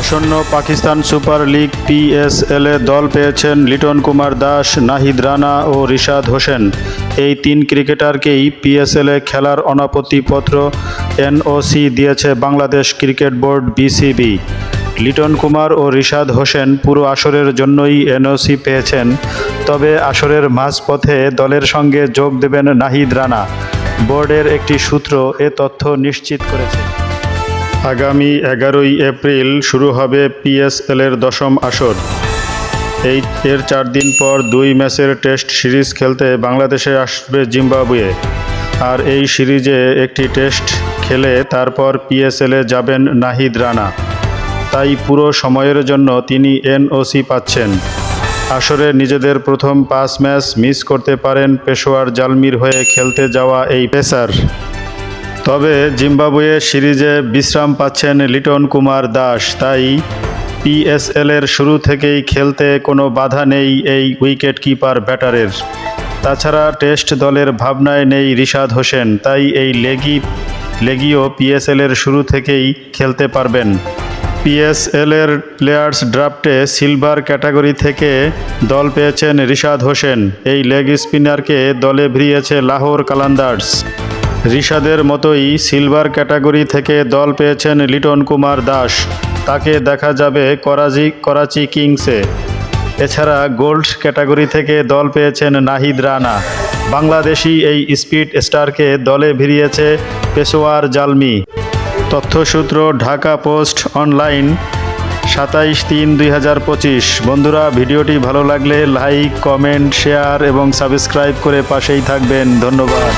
আসন্ন Pakistan super league PSL দল পেয়েছেন লিটন কুমার দাস, নাহিদ রানা ও রিশাদ হোসেন। এই তিন ক্রিকেটারকেই পিএসএল খেলার অনাপত্তিপত্র এনওসি দিয়েছে Bangladesh cricket board BCB. Liton Kumar ও রিশাদ হোসেন পুরো আসরের জন্যই এনওসি পেয়েছেন, তবে আসরের মাঝপথে দলের সঙ্গে যোগ দেবেন নাহিদ রানা। বোর্ডের একটি সূত্র এ তথ্য নিশ্চিত করেছে। আগামী এগারোই এপ্রিল শুরু হবে পিএসএল এর দশম আসর। এই এর চার দিন পর দুই ম্যাচের টেস্ট সিরিজ খেলতে বাংলাদেশে আসবে জিম্বাবুয়ে। আর এই সিরিজে একটি টেস্ট খেলে তারপর পিএসএলে যাবেন নাহিদ রানা। তাই পুরো সময়ের জন্য তিনি এনওসি পাচ্ছেন। আসরে নিজেদের প্রথম পাঁচ ম্যাচ মিস করতে পারেন পেশোয়ার জালমির হয়ে খেলতে যাওয়া এই পেসার। তবে জিম্বাবুয়ে সিরিজে বিশ্রাম পাচ্ছেন লিটন কুমার দাস, তাই পিএসএল এর শুরু থেকেই খেলতে কোনো বাধা নেই এই উইকেট কিপার ব্যাটারের। তাছাড়া টেস্ট দলের ভাবনায় নেই রিশাদ হোসেন, তাই এই লেগি, লেগিও পিএসএল এর শুরু থেকেই খেলতে পারবেন। পিএসএল এর প্লেয়ার্স ড্রাফটে সিলভার ক্যাটাগরি থেকে দল পেয়েছেন রিশাদ হোসেন, এই লেগ স্পিনারকে দলে ভিড়িয়েছে লাহোর কালান্দার্স। রিশাদের মতোই সিলভার ক্যাটাগরি থেকে দল পেয়েছেন লিটন কুমার দাস। তাকে দেখা যাবে করাচি করাচি কিংসে। এছাড়া গোল্ড ক্যাটাগরি থেকে দল পেয়েছেন নাহিদ রানা। বাংলাদেশি এই স্পিড স্টারকে দলে ভিড়িয়েছে পেশোয়ার জালমি। তথ্যসূত্র, ঢাকা পোস্ট অনলাইন, সাতাইশ তিন দুই হাজার পঁচিশ। বন্ধুরা, ভিডিওটি ভালো লাগলে লাইক, কমেন্ট, শেয়ার এবং সাবস্ক্রাইব করে পাশেই থাকবেন। ধন্যবাদ।